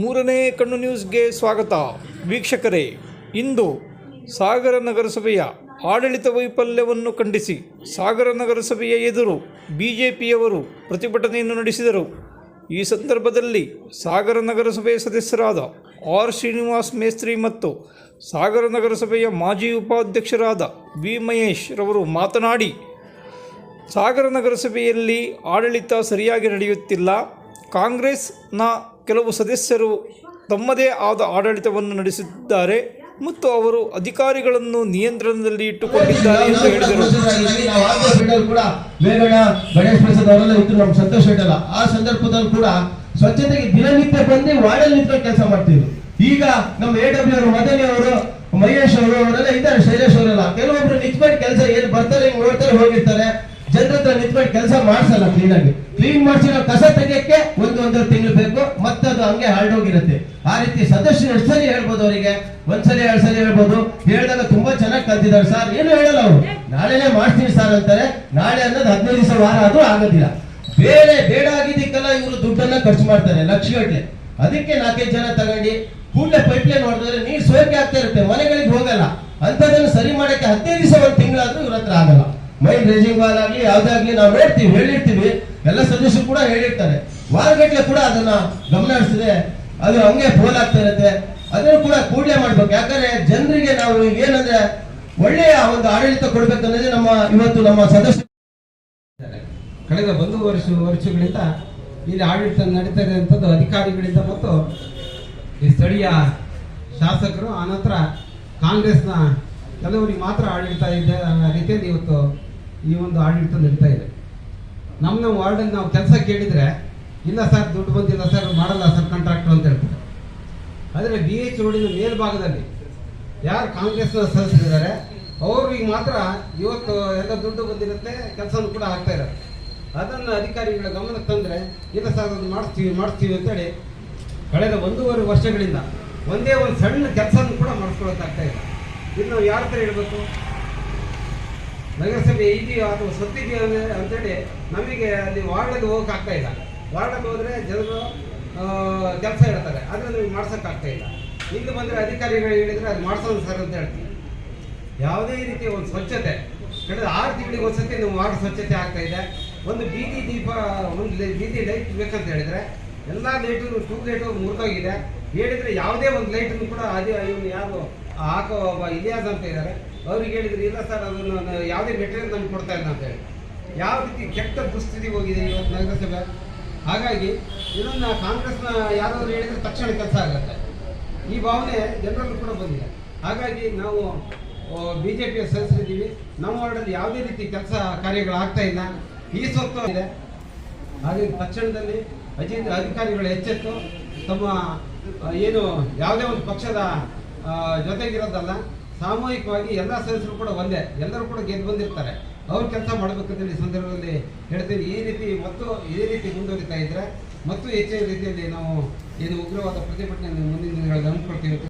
ಮೂರನೇ ಕಣ್ಣು ನ್ಯೂಸ್ಗೆ ಸ್ವಾಗತ. ವೀಕ್ಷಕರೇ, ಇಂದು ಸಾಗರ ನಗರಸಭೆಯ ಆಡಳಿತ ವೈಫಲ್ಯವನ್ನು ಖಂಡಿಸಿ ಸಾಗರ ನಗರಸಭೆಯ ಎದುರು ಬಿಜೆಪಿಯವರು ಪ್ರತಿಭಟನೆಯನ್ನು ನಡೆಸಿದರು. ಈ ಸಂದರ್ಭದಲ್ಲಿ ಸಾಗರ ನಗರಸಭೆಯ ಸದಸ್ಯರಾದ ಆರ್ ಶ್ರೀನಿವಾಸ್ ಮೇಸ್ತ್ರಿ ಮತ್ತು ಸಾಗರ ನಗರಸಭೆಯ ಮಾಜಿ ಉಪಾಧ್ಯಕ್ಷರಾದ ವಿ ಮಹೇಶ್ ರವರು ಮಾತನಾಡಿ, ಸಾಗರ ನಗರಸಭೆಯಲ್ಲಿ ಆಡಳಿತ ಸರಿಯಾಗಿ ನಡೆಯುತ್ತಿಲ್ಲ. ಕಾಂಗ್ರೆಸ್ನ ಕೆಲವು ಸದಸ್ಯರು ತಮ್ಮದೇ ಆದ ಆಡಳಿತವನ್ನು ನಡೆಸಿದ್ದಾರೆ ಮತ್ತು ಅವರು ಅಧಿಕಾರಿಗಳನ್ನು ನಿಯಂತ್ರಣದಲ್ಲಿ ಇಟ್ಟುಕೊಂಡಿದ್ದಾರೆ ಎಂದು ಹೇಳಿದರು. ನಾವು ಆರ್ಡರ್ ಬಿಡಲ್ ಕೂಡ ವೇಗಣ ಗಣೇಶ್ ಪ್ರಸಾದ್ ಅವರೆಲ್ಲ ಇದ್ರು ನಮ್ ಸಂತೋಷ ಆ ಸಂದರ್ಭದಲ್ಲಿ ಕೂಡ ಸ್ವಚ್ಛತೆಗೆ ದಿನನಿತ್ಯ ಬಂದು ವಾರ್ಡಲ್ಲಿ ಕೆಲಸ ಮಾಡ್ತಿದ್ರು ಈಗ ನಮ್ಮ ಎ ಡಬ್ಲ್ಯೂ ಅವರು, ಮದನಿ ಅವರು, ಮಹೇಶ್ ಅವರು, ಅವರೆಲ್ಲ ಇದ್ದಾರೆ, ಶೈಲೇಶ್ ಅವರೆಲ್ಲ. ಕೆಲವೊಬ್ರು ನಿಂತ್ಕೊಂಡು ಕೆಲಸ ಏನ್ ಬರ್ತಾರೆ, ಹಿಂಗ್ ಹೋಗಿರ್ತಾರೆ. ಜನರ ಹತ್ರ ನಿಂತ್ಕೊಂಡು ಕೆಲಸ ಮಾಡಿಸಲ್ಲ ಕ್ಲೀನ್ ಆಗಿ. ಕ್ಲೀನ್ ಮಾಡಿಸಿರೋ ಕಸ ತೆಗಿಯಕ್ಕೆ ಒಂದು ಒಂದೂವರೆ ತಿಂಗಳು ಬೇಕು ಮತ್ತೆ ಅದು ಹಂಗೆ ಹೋಗಿರುತ್ತೆ ಆ ರೀತಿ ಸದಸ್ಯರು ಎಷ್ಟು ಸರಿ ಹೇಳ್ಬೋದು ಅವರಿಗೆ? ಒಂದ್ಸರಿ, ಎರಡು ಸರಿ ಹೇಳ್ಬೋದು. ಹೇಳಿದಾಗ ತುಂಬಾ ಚೆನ್ನಾಗಿ ಕಲ್ತಿದ್ದಾರೆ ಸರ್. ಏನು ಹೇಳಲ್ಲ ಅವರು. ನಾಳೆನೇ ಮಾಡ್ತೀನಿ ಸರ್ ಅಂತಾರೆ. ನಾಳೆ ಅನ್ನೋದು ಹದಿನೈದು ದಿವಸ ವಾರ ಆದ್ರೂ ಆಗೋದಿಲ್ಲ. ಬೇರೆ ಬೇಡ ಆಗಿದ್ದಕ್ಕೆಲ್ಲ ಇವರು ದುಡ್ಡನ್ನ ಖರ್ಚು ಮಾಡ್ತಾರೆ, ಲಕ್ಷಗಟ್ಟಲೆ. ಅದಕ್ಕೆ ನಾಲ್ಕೈದು ಜನ ತಗೊಂಡು ಕೂಡಲೇ ಪೈಪ್ಲೈನ್ ಹೊಡೆದ್ರೆ ನೀರು ಸೋರಿಕೆ ಆಗ್ತಾ ಇರುತ್ತೆ. ಮನೆಗಳಿಗೆ ಹೋಗಲ್ಲ. ಅಂತದನ್ನು ಸರಿ ಮಾಡಕ್ಕೆ ಹದಿನೈದು ದಿವಸ, ಒಂದು ತಿಂಗಳಾದ್ರೂ ಇವ್ರ ಹತ್ರ ಆಗಲ್ಲ. ಮೈನ್ ರೇಜಿಂಗ್ ವಾಲ್ ಆಗಿ ಯಾವ್ದಾಗ್ಲಿ ನಾವು ಹೇಳ್ತೀವಿ, ಹೇಳಿರ್ತೀವಿ. ಎಲ್ಲ ಸದಸ್ಯರು ಕೂಡ ಹೇಳಿರ್ತಾರೆ. ವಾರಗಟ್ಟಲೆ ಕೂಡ ಅದನ್ನ ಗಮನ ಹರಿಸಿದೆ ಅದು ಹಂಗೆ ಫೋಲ್ ಆಗ್ತಾ ಇರುತ್ತೆ. ಅದನ್ನು ಕೂಡ ಕೂಡಲೇ ಮಾಡ್ಬೇಕು. ಯಾಕಂದ್ರೆ ಜನರಿಗೆ ನಾವು ಏನಂದ್ರೆ ಒಳ್ಳೆಯ ಒಂದು ಆಡಳಿತ ಕೊಡ್ಬೇಕನ್ನೋದೇ ನಮ್ಮ ಇವತ್ತು ನಮ್ಮ ಸದಸ್ಯ ಕಳೆದ ಒಂದು ವರ್ಷ, ವರ್ಷಗಳಿಂದ ಇಲ್ಲಿ ಆಡಳಿತ ನಡೀತಾ ಇರುವಂಥದ್ದು ಅಧಿಕಾರಿಗಳಿಂದ ಮತ್ತು ಈ ಸ್ಥಳೀಯ ಶಾಸಕರು, ಆನಂತರ ಕಾಂಗ್ರೆಸ್ನ ಕೆಲವರಿಗೆ ಮಾತ್ರ ಆಡಳಿತ ಇದೆ ರೀತಿಯಲ್ಲಿ ಇವತ್ತು ಈ ಒಂದು ಆಡಳಿತ ನಡೀತಾ ಇದೆ. ನಮ್ಮ ನಮ್ಮ ವಾರ್ಡಲ್ಲಿ ನಾವು ಕೆಲಸ ಕೇಳಿದರೆ, ಇಲ್ಲ ಸರ್, ದುಡ್ಡು ಬಂದಿಲ್ಲ ಸರ್, ಮಾಡಲ್ಲ ಸರ್ ಕಾಂಟ್ರಾಕ್ಟರ್ ಅಂತ ಹೇಳ್ತಾರೆ. ಆದರೆ ಬಿ ಎಚ್ ರೋಡಿನ ಮೇಲ್ಭಾಗದಲ್ಲಿ ಯಾರು ಕಾಂಗ್ರೆಸ್ನ ಸದಸ್ಯರಿದ್ದಾರೆ ಅವ್ರಿಗೆ ಮಾತ್ರ ಇವತ್ತು ಎಲ್ಲ ದುಡ್ಡು ಬಂದಿರುತ್ತೆ, ಕೆಲಸನೂ ಕೂಡ ಆಗ್ತಾ ಇದ್ದಾರೆ ಅದನ್ನು ಅಧಿಕಾರಿಗಳ ಗಮನಕ್ಕೆ ತಂದರೆ, ಇಲ್ಲ ಸರ್ ಅದನ್ನು ಮಾಡಿಸ್ತೀವಿ ಮಾಡಿಸ್ತೀವಿ ಅಂತೇಳಿ ಕಳೆದ ಒಂದೂವರೆ ವರ್ಷಗಳಿಂದ ಒಂದೇ ಒಂದು ಸಣ್ಣ ಕೆಲಸನೂ ಕೂಡ ಮಾಡಿಸ್ಕೊಳಕ್ಕಾಗ್ತಾ ಇಲ್ಲ. ಇನ್ನು ಯಾರ ಹತ್ರ ಹೇಳ್ಬೇಕು? ನಗರಸಭೆ ಇದೆಯೋ ಅಥವಾ ಸತ್ತಿದೆಯೋ ಅಂತೇಳಿ ನಮಗೆ ಅಲ್ಲಿ ವಾರ್ಡಲ್ಲಿ ಹೋಗಕ್ಕೆ ಆಗ್ತಾ ಇಲ್ಲ. ವಾರ್ಡಲ್ಲಿ ಹೋದರೆ ಜನರು ಕೆಲಸ ಹೇಳ್ತಾರೆ. ಆದರೆ ನಮಗೆ ಮಾಡ್ಸೋಕ್ಕಾಗ್ತಾ ಇಲ್ಲ. ಇಲ್ಲಿ ಬಂದರೆ ಅಧಿಕಾರಿಗಳು ಹೇಳಿದರೆ ಅದು ಮಾಡ್ಸೋಣ ಸರ್ ಅಂತ ಹೇಳ್ತೀವಿ ಯಾವುದೇ ರೀತಿಯ ಒಂದು ಸ್ವಚ್ಛತೆ, ಕಳೆದ ಆರು ತಿಂಗಳಿಗೆ ಒಂದ್ಸತಿ ನಮ್ಮ ವಾರ್ಡ್ ಸ್ವಚ್ಛತೆ ಆಗ್ತಾ ಇದೆ. ಒಂದು ಬೀದಿ ದೀಪ, ಒಂದು ಬೀದಿ ಲೈಟ್ ಬೇಕಂತ ಹೇಳಿದ್ರೆ ಎಲ್ಲ ಲೈಟು ಟೂ ಲೈಟು ಮುರಿದೋಗಿದೆ. ಹೇಳಿದ್ರೆ ಯಾವುದೇ ಒಂದು ಲೈಟನ್ನು ಕೂಡ ಅದೇ ಇವನು ಯಾರು ಹಾಕೋ ಒಬ್ಬ ಇಲಿಯಾಸ್ ಅಂತ ಇದ್ದಾರೆ. ಅವ್ರಿಗೆ ಹೇಳಿದ್ರು, ಇಲ್ಲ ಸರ್, ಅದನ್ನು ನಾನು ಯಾವುದೇ ಮೆಟೀರಿಯಲ್ ನಮ್ಗೆ ಕೊಡ್ತಾ ಇಲ್ಲ ಅಂತ ಹೇಳಿ. ಯಾವ ರೀತಿ ಕೆಟ್ಟ ದುಸ್ಥಿತಿ ಹೋಗಿದೆ ಇವತ್ತು ನಗರಸಭೆ? ಹಾಗಾಗಿ ಇದನ್ನು ಕಾಂಗ್ರೆಸ್ನ ಯಾರಾದರೂ ಹೇಳಿದ್ರೆ ತಕ್ಷಣ ಕೆಲಸ ಆಗುತ್ತೆ. ಈ ಭಾವನೆ ಜನರಲ್ಲೂ ಕೂಡ ಬಂದಿದೆ. ಹಾಗಾಗಿ ನಾವು ಬಿ ಜೆ ಪಿಯ ಸದಸ್ಯರಿದ್ದೀವಿ ನಮ್ಮ ವಾರ್ಡಲ್ಲಿ ಯಾವುದೇ ರೀತಿ ಕೆಲಸ ಕಾರ್ಯಗಳು ಆಗ್ತಾ ಇಲ್ಲ. ಈ ಸ್ವತ್ತು ಇದೆ. ಹಾಗಾಗಿ ತಕ್ಷಣದಲ್ಲಿ ಅಜಿ ಅಧಿಕಾರಿಗಳು ಎಚ್ಚೆತ್ತು. ತಮ್ಮ ಏನು ಯಾವುದೇ ಒಂದು ಪಕ್ಷದ ಜೊತೆಗಿರೋದಲ್ಲ. ಸಾಮೂಹಿಕವಾಗಿ ಎಲ್ಲ ಸದಸ್ಯರು ಕೂಡ ಒಂದೇ, ಎಲ್ಲರೂ ಕೂಡ ಗೆದ್ದು ಬಂದಿರ್ತಾರೆ. ಅವ್ರು ಕೆಲಸ ಮಾಡಬೇಕಂತ ಈ ಸಂದರ್ಭದಲ್ಲಿ ಹೇಳ್ತೀನಿ. ಈ ರೀತಿ ಮತ್ತು ಇದೇ ರೀತಿ ಮುಂದುವರಿತಾ ಇದ್ರೆ, ಮತ್ತು ಹೆಚ್ಚಿನ ರೀತಿಯಲ್ಲಿ ನಾವು ಏನು ಉಗ್ರವಾದ ಪ್ರತಿಭಟನೆ ಮುಂದಿನ ದಿನಗಳಲ್ಲಿ ಹಮ್ಮಿಕೊಳ್ತೀವಿ